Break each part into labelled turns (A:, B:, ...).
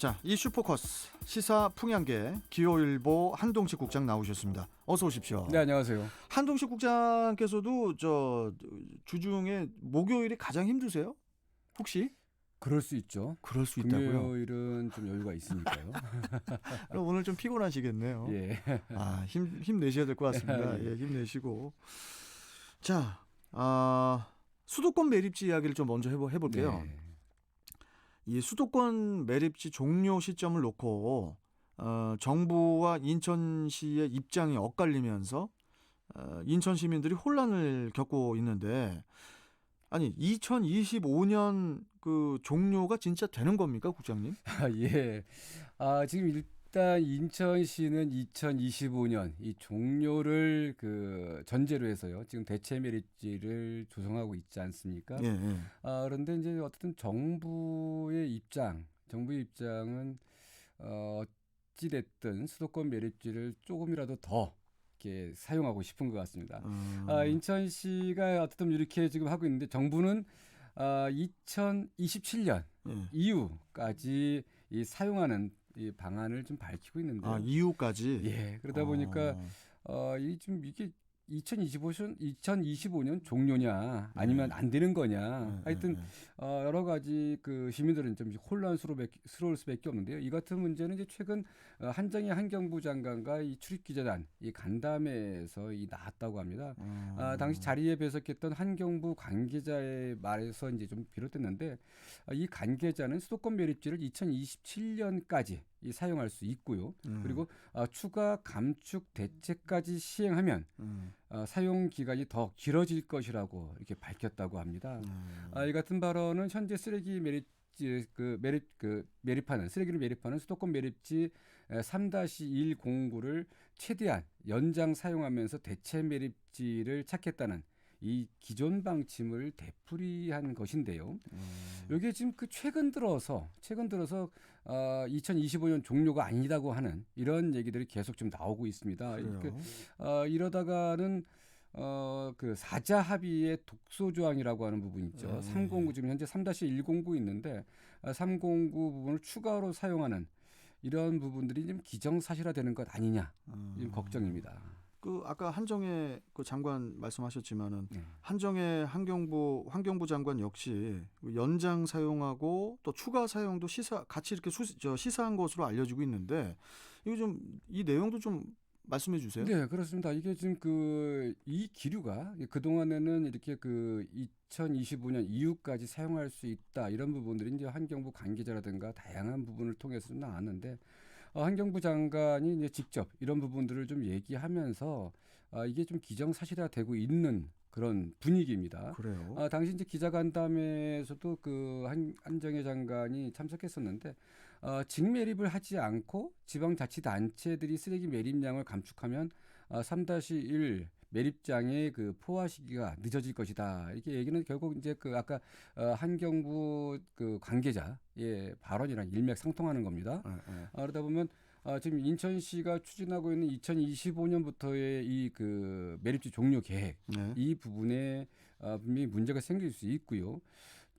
A: 자, 이슈 포커스 시사 풍향계 기호일보 한동식 국장 나오셨습니다. 어서 오십시오.
B: 네 안녕하세요.
A: 한동식 국장께서도 저 주중에 목요일이 가장 힘드세요? 혹시?
B: 그럴 수 있죠.
A: 그럴 수 있다고요.
B: 금요일은 좀 여유가 있으니까요.
A: 그럼 오늘 좀 피곤하시겠네요.
B: 예.
A: 아, 힘, 힘내셔야 될 것 같습니다.
B: 예.
A: 예, 힘내시고. 자, 아, 수도권 매립지 이야기를 좀 먼저 해보, 해볼게요.
B: 네.
A: 이 수도권 매립지 종료 시점을 놓고 어, 정부와 인천시의 입장이 엇갈리면서 어, 인천 시민들이 혼란을 겪고 있는데 아니 2025년 그 종료가 진짜 되는 겁니까 국장님?
B: 아, 예. 아, 지금 일 단 인천시는 2025년 이 종료를 그 전제로 해서요. 지금 대체 메리지를 조성하고 있지 않습니까?
A: 예, 예.
B: 아, 그런데 이제 어쨌든 정부의 입장, 정부의 입장은 어, 어찌됐든 수도권 매립지를 조금이라도 더 이렇게 사용하고 싶은 것 같습니다.
A: 어,
B: 아, 인천시가 어쨌든 이렇게 지금 하고 있는데 정부는 아, 2027년
A: 예.
B: 이후까지 이 사용하는 이 방안을 좀 밝히고 있는데
A: 아 이후까지.
B: 예 그러다 보니까
A: 어,
B: 어, 이 좀 이게 2025년 2025년 종료냐 아니면 안 되는 거냐
A: 네,
B: 하여튼
A: 네, 네.
B: 어, 여러 가지 그 시민들은 좀 혼란스러울 수밖에 없는데요. 이 같은 문제는 이제 최근 어, 한정희 환경부 장관과 이 출입기자단 이 간담회에서 이 나왔다고 합니다.
A: 어,
B: 아, 당시 자리에 배석했던 환경부 관계자의 말에서 이제 좀 비롯됐는데 아, 이 관계자는 수도권 매립지를 2027년까지 이 사용할 수 있고요.
A: 음,
B: 그리고 아, 추가 감축 대책까지 시행하면
A: 음,
B: 어, 사용 기간이 더 길어질 것이라고 이렇게 밝혔다고 합니다.
A: 음.
B: 아, 이 같은 발언은 현재 쓰레기 매립지 그 매립 그 매립하는 쓰레기를 매립하는 수도권 매립지 3-1 공구를 최대한 연장 사용하면서 대체 매립지를 찾겠다는 이 기존 방침을 되풀이한 것인데요.
A: 음.
B: 이게 지금 그 최근 들어서 최근 들어서 어, 2025년 종료가 아니다고 하는 이런 얘기들이 계속 좀 나오고 있습니다.
A: 그,
B: 어, 이러다가는 어, 그 사자 합의의 독소 조항이라고 하는 부분 있죠.
A: 네.
B: 309 지금 현재 3-109 있는데 아, 309 부분을 추가로 사용하는 이런 부분들이 좀 기정사실화되는 것 아니냐
A: 음.
B: 이 걱정입니다.
A: 그 아까 한정혜 그 장관 말씀하셨지만은
B: 네.
A: 한정혜 환경부 환경부 장관 역시 연장 사용하고 또 추가 사용도 시사 같이 이렇게 수, 저 시사한 것으로 알려지고 있는데 이거 좀 이 내용도 좀 말씀해 주세요.
B: 네, 그렇습니다. 이게 지금 그 이 기류가 그 동안에는 이렇게 그 2025년 이후까지 사용할 수 있다 이런 부분들이 이제 환경부 관계자라든가 다양한 부분을 통해서 좀 나왔는데 어, 환경부 장관이 이제 직접 이런 부분들을 좀 얘기하면서 아, 이게 좀 기정사실화되고 있는 그런 분위기입니다.
A: 그래요.
B: 아, 당시 이제 기자간담회에서도 그 한, 한정혜 장관이 참석했었는데 어, 직매립을 하지 않고 지방자치단체들이 쓰레기 매립량을 감축하면 어, 3-1 매립장의 그 포화 시기가 늦어질 것이다. 이렇게 얘기는 결국 이제 그 아까 어, 한경부 그 관계자의 발언이랑 일맥상통하는 겁니다.
A: 예, 예.
B: 아, 그러다 보면 아, 지금 인천시가 추진하고 있는 2025년부터의 이 그 매립지 종료 계획
A: 네.
B: 이 부분에 어, 분명히 문제가 생길 수 있고요.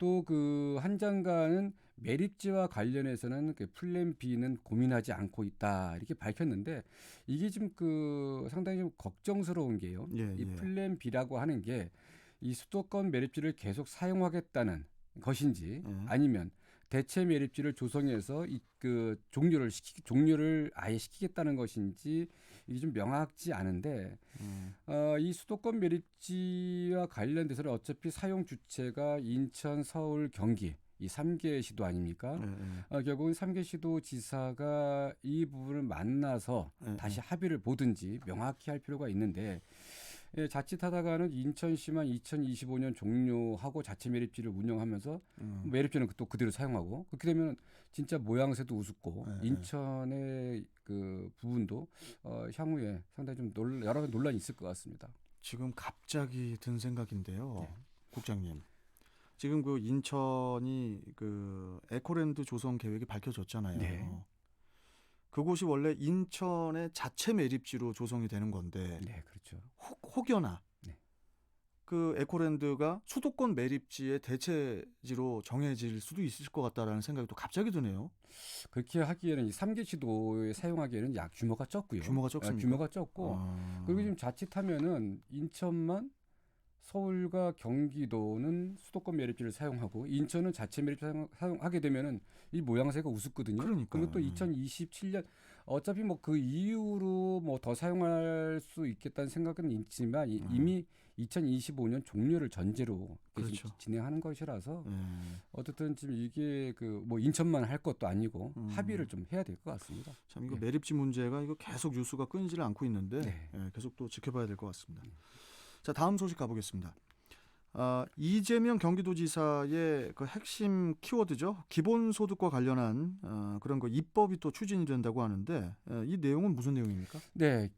B: 또 그 한 장관은 매립지와 관련해서는 그 플랜 B는 고민하지 않고 있다 이렇게 밝혔는데 이게 좀 그 상당히 좀 걱정스러운 게요.
A: 예,
B: 이
A: 예.
B: 플랜 B라고 하는 게 이 수도권 매립지를 계속 사용하겠다는 것인지
A: 예.
B: 아니면 대체 매립지를 조성해서 이 그 종료를 시키 종료를 아예 시키겠다는 것인지 이게 좀 명확지 않은데
A: 음,
B: 어, 이 수도권 매립지와 관련돼서는 어차피 사용 주체가 인천, 서울, 경기 이 3개 시도 아닙니까?
A: 예, 예.
B: 어, 결국은 3개 시도 지사가 이 부분을 만나서
A: 예,
B: 다시 합의를 보든지 명확히 할 필요가 있는데 예, 자칫하다가는 인천시만 2025년 종료하고 자체 매립지를 운영하면서
A: 음.
B: 매립지는 또 그대로 사용하고 그렇게 되면 진짜 모양새도 우습고
A: 네,
B: 인천의 그 부분도 어, 향후에 상당히 좀 논, 여러 가지 논란이 있을 것 같습니다.
A: 지금 갑자기 든 생각인데요,
B: 네.
A: 국장님. 지금 그 인천이 그 에코랜드 조성 계획이 밝혀졌잖아요.
B: 네.
A: 그곳이 원래 인천의 자체 매립지로 조성이 되는 건데
B: 네, 그렇죠.
A: 혹, 혹여나
B: 네.
A: 그 에코랜드가 수도권 매립지의 대체지로 정해질 수도 있을 것 같다라는 생각이 또 갑자기 드네요.
B: 그렇게 하기에는 이 3개 지도에 사용하기에는 약 규모가 적고요.
A: 규모가
B: 아,
A: 적습니까?
B: 규모가 적고
A: 아.
B: 그리고 지금 자칫하면은 인천만 서울과 경기도는 수도권 매립지를 사용하고 인천은 자체 매립지 사용, 사용하게 되면은 이 모양새가 우습거든요.
A: 그러니까요.
B: 리고 또 2027년 어차피 뭐 그 이후로 뭐 더 사용할 수 있겠다는 생각은 있지만 이,
A: 음.
B: 이미 2025년 종료를 전제로
A: 그렇죠.
B: 진행하는 것이라서
A: 예.
B: 어쨌든 지금 이게 그 뭐 인천만 할 것도 아니고
A: 음.
B: 합의를 좀 해야 될 것 같습니다.
A: 참 이거
B: 네.
A: 매립지 문제가 이거 계속 뉴스가 끊이지를 않고 있는데
B: 네.
A: 예, 계속 또 지켜봐야 될 것 같습니다. 자 다음 소식 가보겠습니다. 아, 이재명 경기도지사의 그 핵심 키워드죠. 기본소득과 관련한 어, 그런 거 입법이 또 추진이 된다고 하는데 예, 이 내용은 무슨 내용입니까?
B: 네.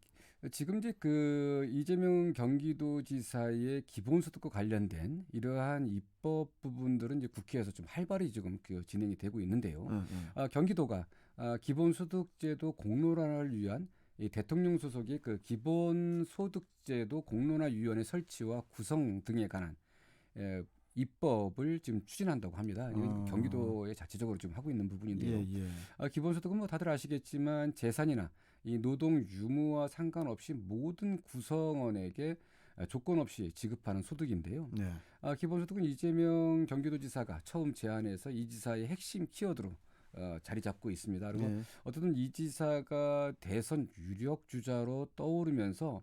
B: 지금 이제 그 이재명 경기도지사의 기본소득과 관련된 이러한 입법 부분들은 이제 국회에서 좀 활발히 지금 그 진행이 되고 있는데요.
A: 예, 예.
B: 아, 경기도가 아, 기본소득제도 공론화를 위한 이 대통령 소속의 그 기본 소득제도 공론화위원회 설치와 구성 등에 관한 에, 입법을 지금 추진한다고 합니다.
A: 어.
B: 경기도에 자체적으로 지금 하고 있는 부분인데요.
A: 예, 예.
B: 아, 기본소득은 뭐 다들 아시겠지만 재산이나 이 노동 유무와 상관없이 모든 구성원에게 아, 조건 없이 지급하는 소득인데요.
A: 네.
B: 아, 기본소득은 이재명 경기도지사가 처음 제안해서 이 지사의 핵심 키워드로 어, 자리 잡고 있습니다. 그리고
A: 예.
B: 어쨌든 이 지사가 대선 유력 주자로 떠오르면서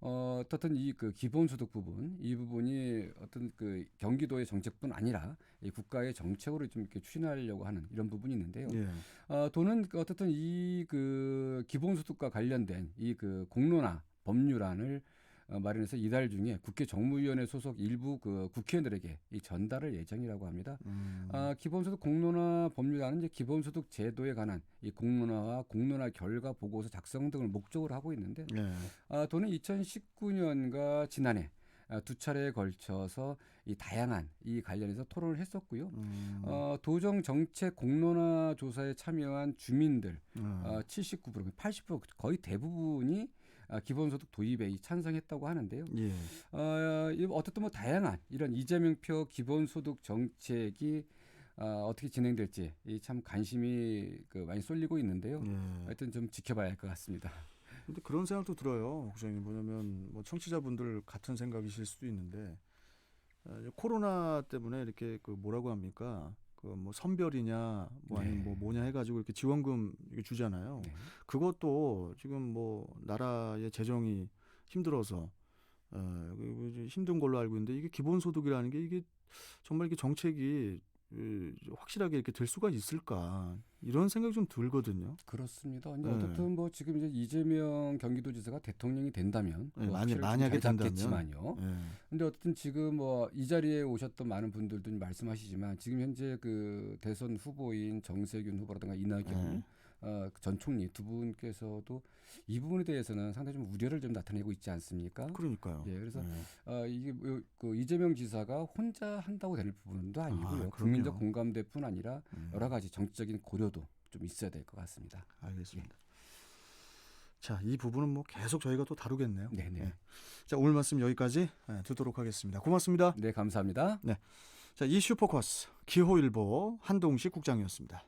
B: 어, 어떻든 이 그 기본소득 부분 이 부분이 어떤 그 경기도의 정책뿐 아니라 이 국가의 정책으로 좀 이렇게 추진하려고 하는 이런 부분이 있는데요.
A: 예.
B: 어, 돈은 그 어떻든 이 그 기본소득과 관련된 이 그 공론화 법률안을 어, 마련해서 이달 중에 국회 정무위원회 소속 일부 그 국회의원들에게 이 전달을 예정이라고 합니다.
A: 음.
B: 아, 기본소득 공론화 법률안은 이제 기본소득 제도에 관한 이 공론화와 공론화 결과 보고서 작성 등을 목적으로 하고 있는데
A: 예.
B: 아, 도는 2019년과 지난해 아, 두 차례에 걸쳐서 이 다양한 이 관련해서 토론을 했었고요.
A: 음.
B: 어, 도정 정책 공론화 조사에 참여한 주민들
A: 어.
B: 어, 79% 80% 거의 대부분이 아, 기본소득 도입에 이 찬성했다고 하는데요.
A: 예.
B: 어, 이 어떻든 뭐 다양한 이런 이재명표 기본소득 정책이 어, 어떻게 진행될지 이참 관심이 그 많이 쏠리고 있는데요.
A: 예.
B: 하여튼 좀 지켜봐야 할 것 같습니다.
A: 근데 그런 생각도 들어요. 국장님 뭐냐면 뭐 청취자분들 같은 생각이실 수도 있는데 어, 이제 코로나 때문에 이렇게 그 뭐라고 합니까? 그뭐 선별이냐 뭐 아니면
B: 네.
A: 뭐 뭐냐 해가지고 이렇게 지원금 주잖아요.
B: 네.
A: 그것도 지금 뭐 나라의 재정이 힘들어서 어, 힘든 걸로 알고 있는데 이게 기본소득이라는 게 이게 정말 이게 정책이 그, 확실하게 이렇게 될 수가 있을까 이런 생각이 좀 들거든요.
B: 그렇습니다.
A: 네.
B: 어떻든 뭐 지금 이제 이재명 경기도지사가 대통령이 된다면
A: 네,
B: 뭐
A: 만약- 만약에
B: 잘
A: 된다면.
B: 잡겠지만요.
A: 예.
B: 근데 어쨌든 지금 뭐 이 자리에 오셨던 많은 분들도 말씀하시지만 지금 현재 그 대선 후보인 정세균 후보라든가 이낙연
A: 네.
B: 어, 전 총리 두 분께서도 이 부분에 대해서는 상당히 좀 우려를 좀 나타내고 있지 않습니까?
A: 그러니까요.
B: 예, 그래서
A: 예.
B: 어, 이게 뭐, 그 이재명 지사가 혼자 한다고 될 부분도 아니고요.
A: 그럼요.
B: 국민적 공감대뿐 아니라
A: 음.
B: 여러 가지 정치적인 고려도 좀 있어야 될 것 같습니다.
A: 알겠습니다. 자, 이 부분은 뭐 계속 저희가 또 다루겠네요.
B: 네네.
A: 예. 자, 오늘 말씀 여기까지 예, 듣도록 하겠습니다. 고맙습니다.
B: 네, 감사합니다.
A: 자, 이슈 포커스 기호일보 한동식 국장이었습니다.